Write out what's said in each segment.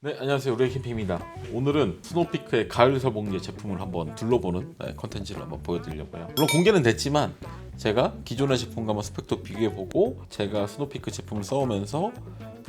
네 안녕하세요. 우리 캠핑입니다. 오늘은 스노피크의 가을 설봉제 제품을 한번 둘러보는 네, 컨텐츠를 한번 보여드리려고요. 물론 공개는 됐지만 제가 기존의 제품과 한번 스펙도 비교해보고 제가 스노피크 제품을 써오면서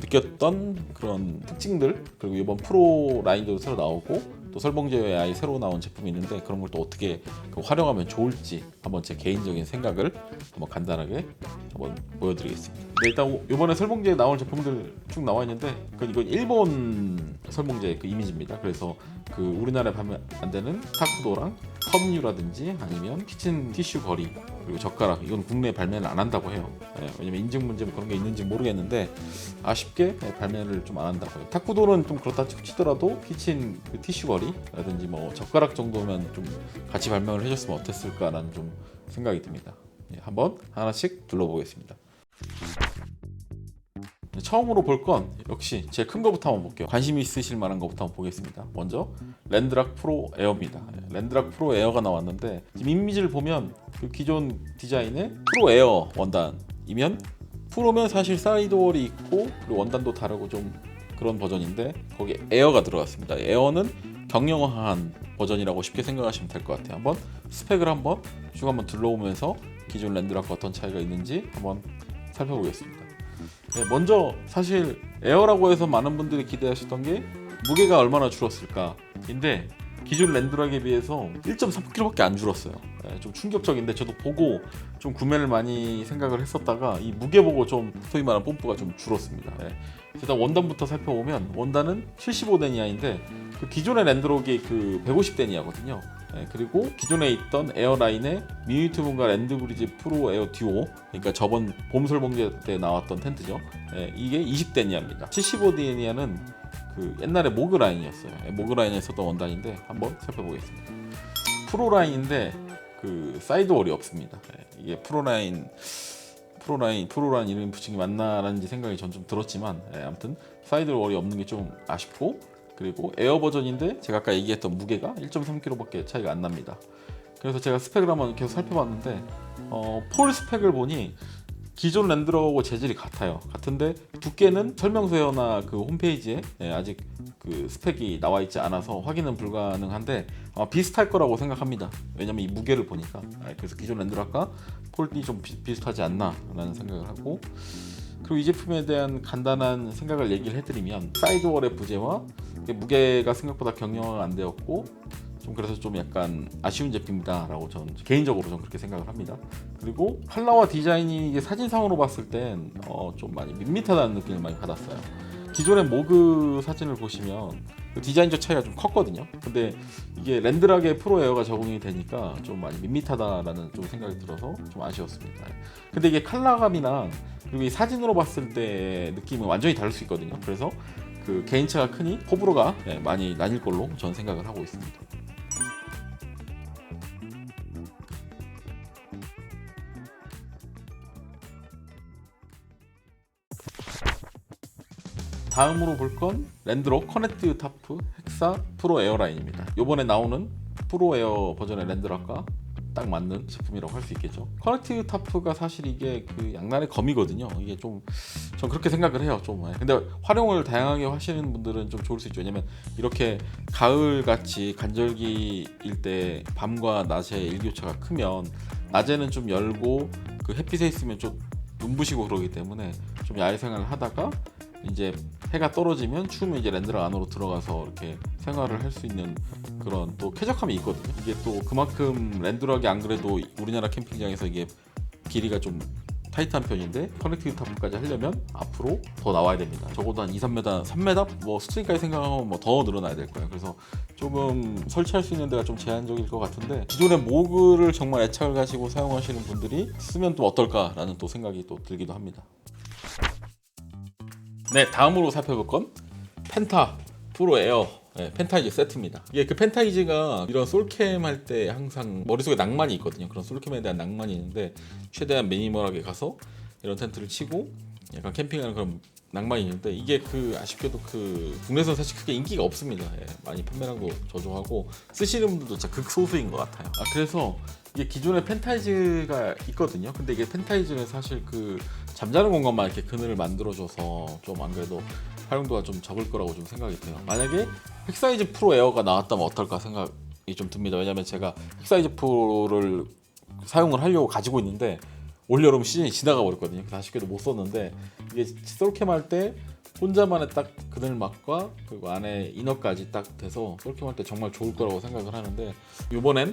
느꼈던 그런 특징들 그리고 이번 프로 라인도 새로 나오고 또 설봉제 아이 새로 나온 제품이 있는데 그런 걸 또 어떻게 그 활용하면 좋을지 한번 제 개인적인 생각을 한번 간단하게 한번 보여드리겠습니다. 네, 일단 오- 이번에 설봉제에 나올 제품들 쭉 나와 있는데 그 이건 일본 설봉제 그 이미지입니다. 그래서 그 우리나라에 발매 안 되는 타쿠도랑 컵류라든지 아니면 키친 티슈 거리 그리고 젓가락 이건 국내에 발매를 안 한다고 해요. 예, 왜냐면 인증 문제 뭐 그런 게 있는지 모르겠는데 아쉽게 예, 발매를 좀 안 한다고 해요. 타쿠도는 좀 그렇다 치더라도 키친 그 티슈 거리라든지 뭐 젓가락 정도면 좀 같이 발명을 해줬으면 어땠을까라는 좀 생각이 듭니다. 예, 한번 하나씩 둘러보겠습니다. 네, 처음으로 볼 건 역시 제일 큰 거부터 한번 볼게요. 관심 있으실 만한 거부터 한번 보겠습니다. 먼저 랜드락 프로 에어입니다. 예, 랜드락 프로 에어가 나왔는데 지금 이미지를 보면 그 기존 디자인의 프로 에어 원단이면 프로면 사실 사이드월이 있고 그리고 원단도 다르고 좀 그런 버전인데 거기 에어가 들어갔습니다. 에어는 경영한 버전이라고 쉽게 생각하시면 될 것 같아요. 한번 스펙을 한번 쭉 한번 둘러오면서 기존 랜드락과 어떤 차이가 있는지 한번 살펴보겠습니다. 네, 먼저 사실 에어라고 해서 많은 분들이 기대하셨던 게 무게가 얼마나 줄었을까인데 기존 랜드락에 비해서 1.3kg밖에 안 줄었어요. 네, 좀 충격적인데 저도 보고 좀 구매를 많이 생각을 했었다가 이 무게 보고 좀 소위 말하는 뽐뿌가 좀 줄었습니다. 네. 일단 원단부터 살펴보면 원단은 75데니아인데 그 기존의 랜드록이 그 150데니아거든요. 네, 그리고 기존에 있던 에어라인의 미니튜브과 랜드브리지 프로 에어 듀오 그러니까 저번 봄 설 봉제 때 나왔던 텐트죠. 네, 이게 20데니아입니다. 75데니아는 그 옛날에 모그 라인이었어요. 네, 모그 라인에 썼던 원단인데 한번 살펴보겠습니다. 프로 라인인데 그 사이드 월이 없습니다. 네, 이게 프로 라인 프로 라인 프로 라인 이름이 붙인 게 맞나라는 생각이 전 좀 들었지만 예, 아무튼 사이드 월이 없는 게 좀 아쉽고 그리고 에어 버전인데 제가 아까 얘기했던 무게가 1.3kg밖에 차이가 안 납니다. 그래서 제가 스펙을 한번 계속 살펴봤는데 어, 폴 스펙을 보니 기존 랜드로하고 재질이 같아요. 같은데 두께는 설명서나 그 홈페이지에 예, 아직 그 스펙이 나와 있지 않아서 확인은 불가능한데 아마 비슷할 거라고 생각합니다. 왜냐면 이 무게를 보니까 예, 그래서 기존 랜드락과 폴이 좀 비, 비슷하지 않나라는 생각을 하고 그리고 이 제품에 대한 간단한 생각을 얘기를 해드리면 사이드월의 부재와 무게가 생각보다 경영화가 안 되었고 좀 그래서 좀 약간 아쉬운 제품이다라고 저는 개인적으로 좀 그렇게 생각을 합니다. 그리고 컬러와 디자인이 이게 사진상으로 봤을 땐 어, 좀 많이 밋밋하다는 느낌을 많이 받았어요. 기존의 모그 사진을 보시면 그 디자인적 차이가 좀 컸거든요. 근데 이게 랜드락에 프로 에어가 적응이 되니까 좀 많이 밋밋하다라는 좀 생각이 들어서 좀 아쉬웠습니다. 근데 이게 컬러감이나 그리고 이 사진으로 봤을 때 느낌은 완전히 다를 수 있거든요. 그래서 그 개인차가 크니 호불호가 네, 많이 나뉠 걸로 저는 생각을 하고 있습니다. 다음으로 볼 건 랜드로 커넥트 타프 헥사 프로 에어라인입니다. 이번에 나오는 프로 에어 버전의 랜드락과 딱 맞는 제품이라고 할 수 있겠죠. 커넥트 타프가 사실 이게 그 양날의 검이거든요. 이게 좀 전 그렇게 생각을 해요. 좀 근데 활용을 다양하게 하시는 분들은 좀 좋을 수 있죠. 왜냐면 이렇게 가을 같이 간절기일 때 밤과 낮의 일교차가 크면 낮에는 좀 열고 그 햇빛에 있으면 좀 눈부시고 그러기 때문에 좀 야외 생활을 하다가 이제 해가 떨어지면 추우면 이제 랜드락 안으로 들어가서 이렇게 생활을 할 수 있는 그런 또 쾌적함이 있거든요. 이게 또 그만큼 랜드락이 안 그래도 우리나라 캠핑장에서 이게 길이가 좀 타이트한 편인데 커넥티브 타프까지 하려면 앞으로 더 나와야 됩니다. 적어도 한 2, 3m, 3m 뭐 스트링까지 생각하면 뭐 더 늘어나야 될 거예요. 그래서 조금 설치할 수 있는 데가 좀 제한적일 것 같은데 기존의 모그를 정말 애착을 가지고 사용하시는 분들이 쓰면 또 어떨까라는 또 생각이 또 들기도 합니다. 네, 다음으로 살펴볼 건 펜타 프로 에어 네, 펜타이즈 세트입니다. 이게 그 펜타이즈가 이런 솔캠 할 때 항상 머릿속에 낭만이 있거든요. 그런 솔캠에 대한 낭만이 있는데 최대한 미니멀하게 가서 이런 텐트를 치고 약간 캠핑하는 그런 낭만이 있는데 이게 그 아쉽게도 그 국내에서 사실 크게 인기가 없습니다. 예, 많이 판매량도 저조하고 쓰시는 분들도 진짜 극소수인 것 같아요. 아, 그래서 이게 기존에 펜타이즈가 있거든요. 근데 이게 펜타이즈는 사실 그 잠자는 공간만 이렇게 그늘을 만들어줘서 좀 안 그래도 활용도가 좀 적을 거라고 좀 생각이 돼요. 만약에 획사이즈 프로 에어가 나왔다면 어떨까 생각이 좀 듭니다. 왜냐면 제가 획사이즈 프로를 사용을 하려고 가지고 있는데 올 여름 시즌이 지나가 버렸거든요. 그래서 아쉽게도 못 썼는데 이게 솔캠 할 때 혼자만의 딱 그늘막과 그리고 안에 이너까지 딱 돼서 솔캠 할 때 정말 좋을 거라고 생각을 하는데 이번엔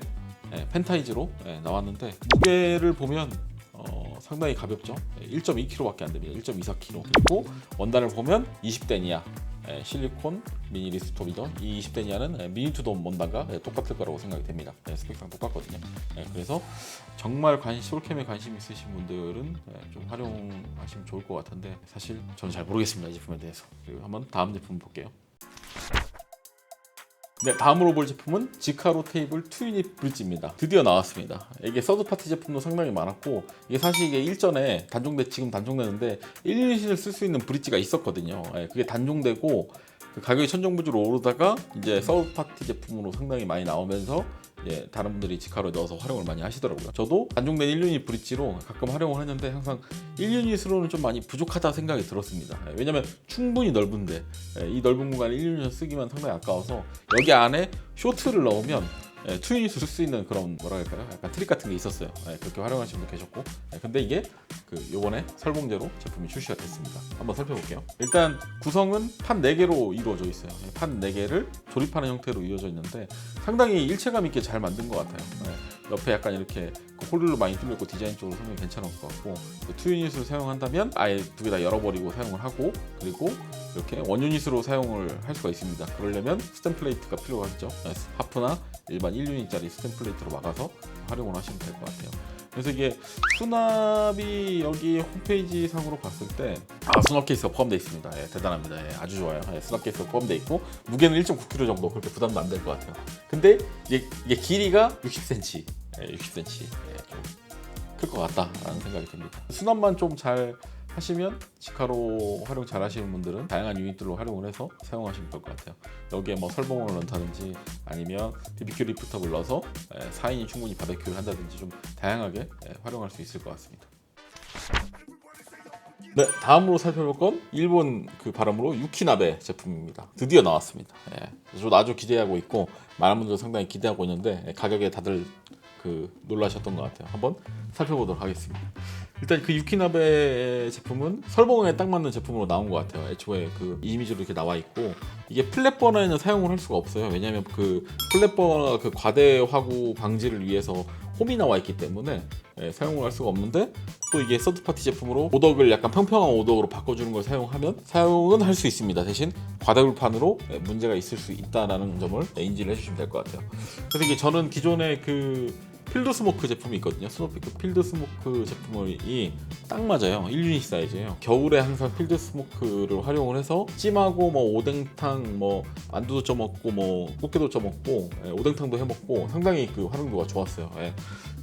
예, 펜타이즈로 예, 나왔는데 무게를 보면 어, 상당히 가볍죠. 1.2kg밖에 안 됩니다. 1.24kg. 그리고 원단을 보면 20데니아 예, 실리콘 미니 리스토비더 이 20데니아는 예, 미니투돔 원단과 예, 똑같을 거라고 생각이 됩니다. 예, 스펙상 똑같거든요. 예, 그래서 정말 관심 솔캠에 관심 있으신 분들은 예, 좀 활용하시면 좋을 것 같은데 사실 저는 잘 모르겠습니다 이 제품에 대해서. 그리고 한번 다음 제품 볼게요. 네, 다음으로 볼 제품은 지카로 테이블 2유닛 브릿지입니다. 드디어 나왔습니다. 이게 서드 파티 제품도 상당히 많았고 이게 사실 이게 일전에 단종돼 지금 단종되는데 1유닛을 쓸 수 있는 브릿지가 있었거든요. 예, 그게 단종되고 그 가격이 천정부지로 오르다가 이제 서드 파티 제품으로 상당히 많이 나오면서 예, 다른 분들이 지카로 넣어서 활용을 많이 하시더라고요. 저도 단종된 1유닛 브릿지로 가끔 활용을 했는데 항상 1유닛으로는 좀 많이 부족하다 생각이 들었습니다. 예, 왜냐면 충분히 넓은데 예, 이 넓은 공간에 1유닛을 쓰기만 상당히 아까워서 여기 안에 쇼트를 넣으면 예, 2유닛을 쓸수 있는 그런 뭐라 할까요? 약간 트릭 같은 게 있었어요. 예, 그렇게 활용하시는 분 계셨고 예, 근데 이게 그 요번에 설봉제로 제품이 출시가 됐습니다. 한번 살펴볼게요. 일단 구성은 판 4개로 이루어져 있어요. 예, 판 4개를 조립하는 형태로 이루어져 있는데 상당히 일체감 있게 잘 만든 것 같아요. 예, 옆에 약간 이렇게 그 홀로 많이 뚫렸고 디자인적으로 상당히 괜찮은 것 같고 그 투유닛을 사용한다면 아예 두 개 다 열어버리고 사용을 하고 그리고 이렇게 원 유닛으로 사용을 할 수가 있습니다. 그러려면 스탬 플레이트가 필요하겠죠. 예, 하프나 일반 1유닛짜리 스탬플레이트로 막아서 활용을 하시면 될 것 같아요. 그래서 이게 수납이 여기 홈페이지 상으로 봤을 때 아, 수납 케이스가 포함되어 있습니다. 예, 대단합니다. 예, 아주 좋아요. 예, 수납 케이스가 포함되어 있고 무게는 1.9kg 정도 그렇게 부담도 안 될 것 같아요. 근데 이게, 이게 길이가 60cm, 예, 60cm 예, 좀클 것 같다라는 생각이 듭니다. 수납만 좀잘 하시면 지카로 활용 잘 하시는 분들은 다양한 유닛들로 활용을 해서 사용하시면 될 것 같아요. 여기에 뭐 설봉을 넣다든지 아니면 BBQ 리프터를 넣어서 4인이 충분히 바베큐를 한다든지 좀 다양하게 예, 활용할 수 있을 것 같습니다. 네, 다음으로 살펴볼 건 일본 그 발음으로 유키나베 제품입니다. 드디어 나왔습니다. 예, 저도 아주 기대하고 있고 많은 분들 상당히 기대하고 있는데 예, 가격에 다들 그 놀라셨던 것 같아요. 한번 살펴보도록 하겠습니다. 일단 그 유키나베 제품은 설봉에 딱 맞는 제품으로 나온 것 같아요. 애초에 그 이미지로 이렇게 나와 있고 이게 플랫 버너에는 사용을 할 수가 없어요. 왜냐하면 그 플랫 버너 그 과대 화구 방지를 위해서 홈이 나와 있기 때문에 예, 사용을 할 수가 없는데 또 이게 서드 파티 제품으로 오덕을 약간 평평한 오덕으로 바꿔주는 걸 사용하면 사용은 할 수 있습니다. 대신 과대불판으로 예, 문제가 있을 수 있다라는 점을 예, 인지를 해주시면 될 것 같아요. 그래서 이게 저는 기존에 그 필드 스모크 제품이 있거든요. 스노피크 필드 스모크 제품이 딱 맞아요. 1유닛 사이즈예요. 겨울에 항상 필드 스모크를 활용을 해서 찜하고 뭐 오뎅탕 뭐 안두도 쪄 먹고 뭐 꽃게도 쪄 먹고 예, 오뎅탕도 해 먹고 상당히 그 활용도가 좋았어요. 예.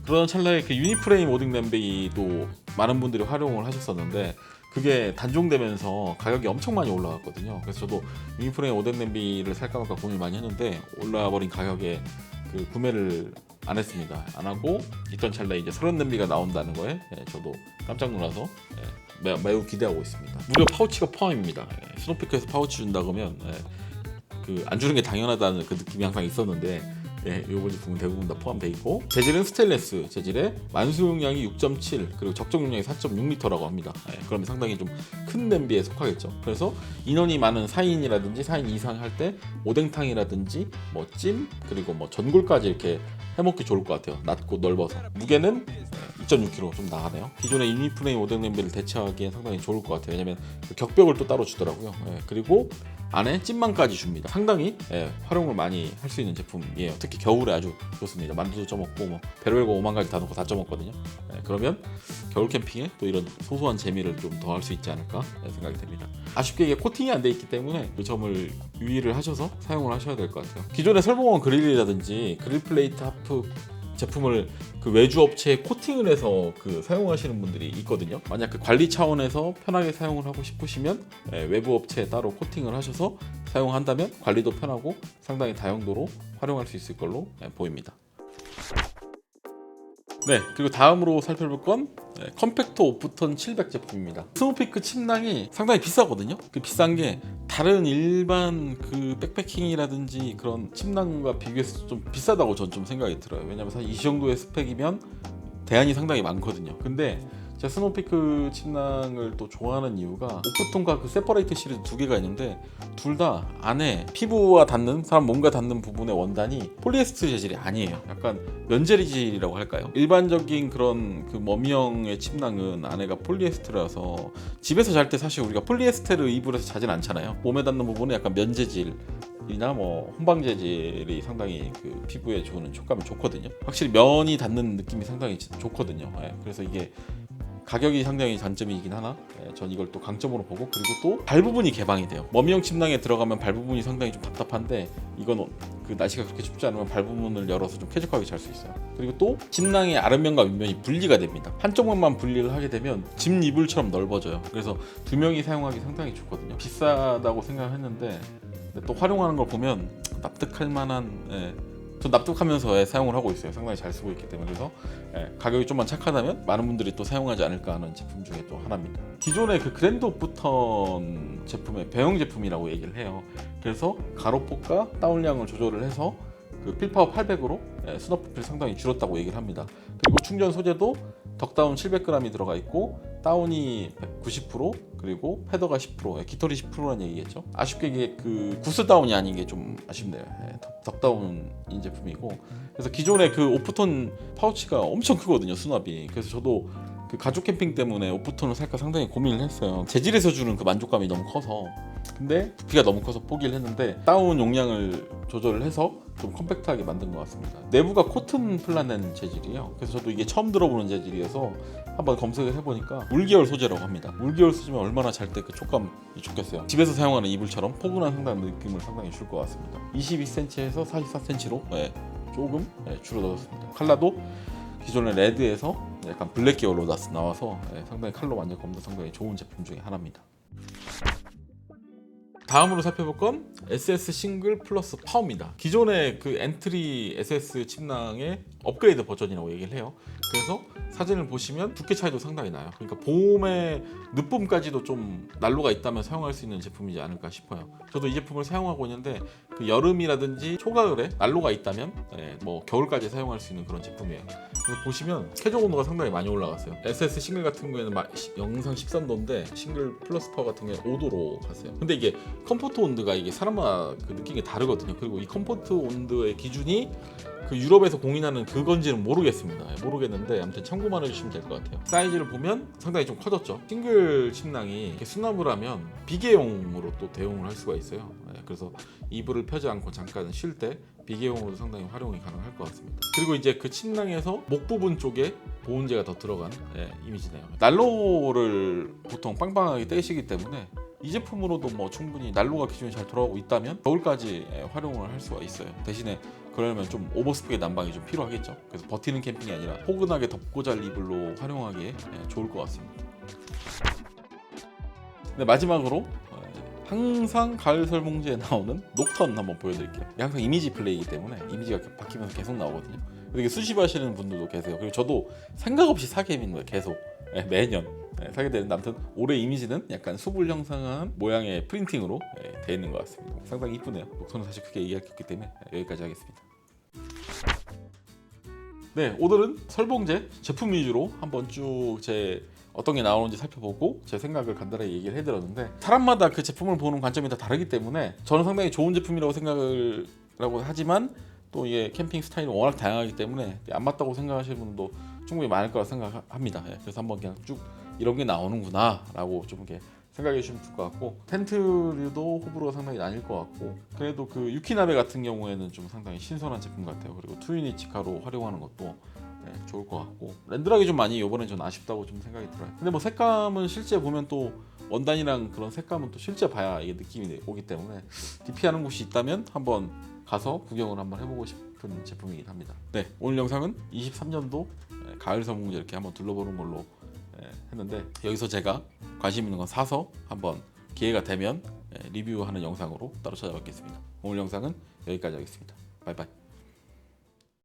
그런 찰나에 그 유니프레임 오뎅 냄비도 많은 분들이 활용을 하셨었는데 그게 단종되면서 가격이 엄청 많이 올라갔거든요. 그래서 저도 유니프레임 오뎅 냄비를 살까 말까 고민을 많이 했는데 올라버린 가격에 그 구매를 안 했습니다. 안 하고 있던 찰나에 이제 서른 냄비가 나온다는 거에 예, 저도 깜짝 놀라서 예, 매, 매우 기대하고 있습니다. 무려 파우치가 포함입니다. 예, 스노피크에서 파우치 준다 그러면 예, 그안 주는 게 당연하다는 그 느낌이 항상 있었는데 예, 요번 제품은 대부분 다 포함되어 있고 재질은 스테인레스 재질에 만수 용량이 6.7 그리고 적정 용량이 4.6리터라고 합니다. 예, 그러면 상당히 좀 큰 냄비에 속하겠죠. 그래서 인원이 많은 4인이라든지 4인 이상 할 때 오뎅탕이라든지 뭐 찜 그리고 뭐 전골까지 이렇게 해먹기 좋을 것 같아요. 낮고 넓어서 무게는 2.6kg 좀 나가네요. 기존의 유니프레임 오뎅 냄비를 대체하기엔 상당히 좋을 것 같아요. 왜냐면 그 격벽을 또 따로 주더라고요. 예, 그리고 안에 찜망까지 줍니다. 상당히 예, 활용을 많이 할 수 있는 제품이에요. 특히 겨울에 아주 좋습니다. 만두도 쪄먹고 뭐 배럴고 5만 가지 다 넣고 다 쪄먹거든요. 예, 그러면 겨울 캠핑에 또 이런 소소한 재미를 좀 더할 수 있지 않을까 생각이 됩니다. 아쉽게 이게 코팅이 안 돼 있기 때문에 그 점을 유의를 하셔서 사용을 하셔야 될 것 같아요. 기존의 설봉원 그릴이라든지 그릴 플레이트 하프 제품을 그 외주 업체에 코팅을 해서 그 사용하시는 분들이 있거든요. 만약 그 관리 차원에서 편하게 사용을 하고 싶으시면 예, 외부 업체에 따로 코팅을 하셔서 사용한다면 관리도 편하고 상당히 다용도로 활용할 수 있을 걸로 예, 보입니다. 네, 그리고 다음으로 살펴볼 건 네, 컴팩터 오프톤 700 제품입니다. 스노피크 침낭이 상당히 비싸거든요. 그 비싼 게 다른 일반 그 백패킹이라든지 그런 침낭과 비교해서 좀 비싸다고 전 좀 생각이 들어요. 왜냐면 사실 이 정도의 스펙이면 대안이 상당히 많거든요. 근데 제가 스노피크 침낭을 또 좋아하는 이유가 오프톤과 그 세퍼레이트 시리즈 두 개가 있는데 둘 다 안에 피부와 닿는 사람 몸과 닿는 부분의 원단이 폴리에스터 재질이 아니에요. 약간 면제리 재질이라고 할까요? 일반적인 그런 그 머미형의 침낭은 안에가 폴리에스테라서 집에서 잘 때 사실 우리가 폴리에스테르 이불에서 자진 않잖아요. 몸에 닿는 부분은 약간 면재질 이나 뭐 혼방 재질이 상당히 그 피부에 주는 촉감이 좋거든요. 확실히 면이 닿는 느낌이 상당히 좋거든요. 예, 그래서 이게 가격이 상당히 단점이긴 하나 예, 전 이걸 또 강점으로 보고 그리고 또 발 부분이 개방이 돼요. 머미형 침낭에 들어가면 발 부분이 상당히 좀 답답한데 이건 그 날씨가 그렇게 춥지 않으면 발 부분을 열어서 좀 쾌적하게 잘 수 있어요. 그리고 또 침낭의 아랫면과 윗면이 분리가 됩니다. 한쪽 면만 분리를 하게 되면 집 이불처럼 넓어져요. 그래서 두 명이 사용하기 상당히 좋거든요. 비싸다고 생각했는데 또 활용하는 걸 보면 납득할 만한 예, 전 납득하면서 예, 사용을 하고 있어요. 상당히 잘 쓰고 있기 때문에 그래서 예, 가격이 좀만 착하다면 많은 분들이 또 사용하지 않을까 하는 제품 중에 또 하나입니다. 기존의 그 그랜드 오프턴 제품의 배영 제품이라고 얘기를 해요. 그래서 가로폭과 다운량을 조절을 해서 그 필파워 800으로 예, 수납 부피를 상당히 줄였다고 얘기를 합니다. 그리고 충전 소재도 덕다운 700g이 들어가 있고 다운이 90% 그리고 패더가 10% 예, 깃털이 10%라는 얘기겠죠. 아쉽게 이게 그 구스 다운이 아닌 게 좀 아쉽네요. 예, 덕- 덕다운인 제품이고 그래서 기존의 그 오프톤 파우치가 엄청 크거든요 수납이. 그래서 저도 그 가족 캠핑 때문에 오프톤을 살까 상당히 고민을 했어요. 재질에서 주는 그 만족감이 너무 커서. 근데 부피가 너무 커서 포기를 했는데 다운 용량을 조절을 해서 좀 컴팩트하게 만든 것 같습니다. 내부가 코튼 플라넨 재질이에요. 그래서 저도 이게 처음 들어보는 재질이어서 한번 검색을 해보니까 물계열 소재라고 합니다. 물계열 쓰면 얼마나 잘 때 그 촉감이 좋겠어요. 집에서 사용하는 이불처럼 포근한 상당한 느낌을 상당히 줄 것 같습니다. 22cm에서 44cm로 조금 예, 줄어들었습니다. 컬러도 기존의 레드에서 약간 블랙 계열로 나- 나와서 예, 상당히 컬러 만족감도 상당히 좋은 제품 중에 하나입니다. 다음으로 살펴볼 건 SS 싱글 플러스 파워입니다. 기존의 그 엔트리 SS 침낭의 업그레이드 버전이라고 얘기를 해요. 그래서 사진을 보시면 두께 차이도 상당히 나요. 그러니까 봄에 늦봄까지도 좀 난로가 있다면 사용할 수 있는 제품이지 않을까 싶어요. 저도 이 제품을 사용하고 있는데 그 여름이라든지 초가을에 난로가 있다면 예, 뭐 겨울까지 사용할 수 있는 그런 제품이에요. 그래서 보시면 최저 온도가 상당히 많이 올라갔어요. SS 싱글 같은 경우에는 영상 13도인데 싱글 플러스 파워 같은 경우에 5도로 갔어요. 근데 이게 컴포트 온도가 이게 사람마다 그게 다르거든요. 그리고 이 컴포트 온도의 기준이 그 유럽에서 공인하는 그건지는 모르겠습니다. 예, 모르겠는데 아무튼 참고만 해주시면 될 것 같아요. 사이즈를 보면 상당히 좀 커졌죠. 싱글 침낭이 수납을 하면 비계용으로 또 대용을 할 수가 있어요. 예, 그래서 이불을 펴지 않고 잠깐 쉴 때 비계용으로 상당히 활용이 가능할 것 같습니다. 그리고 이제 그 침낭에서 목 부분 쪽에 보온재가 더 들어간 예, 이미지네요. 난로를 보통 빵빵하게 떼시기 때문에 이 제품으로도 뭐 충분히 난로가 기준이 잘 돌아오고 있다면 겨울까지 예, 활용을 할 수가 있어요. 대신에 그러려면 좀 오버스펙의 난방이 좀 필요하겠죠. 그래서 버티는 캠핑이 아니라 포근하게 덮고 잘 이불로 활용하기에 예, 좋을 것 같습니다. 네, 마지막으로 예, 항상 가을 설몽지에 나오는 녹턴 한번 보여드릴게요. 항상 이미지 플레이이기 때문에 이미지가 바뀌면서 계속 나오거든요. 이게 수집하시는 분들도 계세요. 그리고 저도 생각 없이 사게 되는 거예요. 계속 예, 매년 예, 사게 되는데 아무튼 올해 이미지는 약간 숲을 형상한 모양의 프린팅으로 예, 되어 있는 것 같습니다. 상당히 이쁘네요. 녹턴은 사실 크게 얘기할 게 없기 때문에 예, 여기까지 하겠습니다. 네, 오늘은 설봉제 제품 위주로 한번 쭉 제 어떤 게 나오는지 살펴보고 제 생각을 간단하게 얘기를 해드렸는데 사람마다 그 제품을 보는 관점이 다 다르기 때문에 저는 상당히 좋은 제품이라고 생각을 라고 하지만 또 이게 캠핑 스타일이 워낙 다양하기 때문에 안 맞다고 생각하시는 분도 충분히 많을 거라 생각합니다. 예, 그래서 한번 그냥 쭉 이런 게 나오는구나라고 좀 이렇게 생각해 주시면 좋을 것 같고 텐트류도 호불호가 상당히 나뉠 것 같고 그래도 그 유키나베 같은 경우에는 좀 상당히 신선한 제품 같아요. 그리고 투유니 치카로 활용하는 것도 네, 좋을 것 같고 렌드락이 좀 많이 이번엔 좀 아쉽다고 좀 생각이 들어요. 근데 뭐 색감은 실제 보면 또 원단이랑 그런 색감은 또 실제 봐야 이게 느낌이 오기 때문에 DP하는 곳이 있다면 한번 가서 구경을 한번 해보고 싶은 제품이긴 합니다. 네 오늘 영상은 23년도 가을 선풍제 이렇게 한번 둘러보는 걸로 예, 했는데 여기서 제가 관심 있는 거 사서 한번 기회가 되면 예, 리뷰하는 영상으로 따로 찾아뵙겠습니다. 오늘 영상은 여기까지 하겠습니다. 바이바이.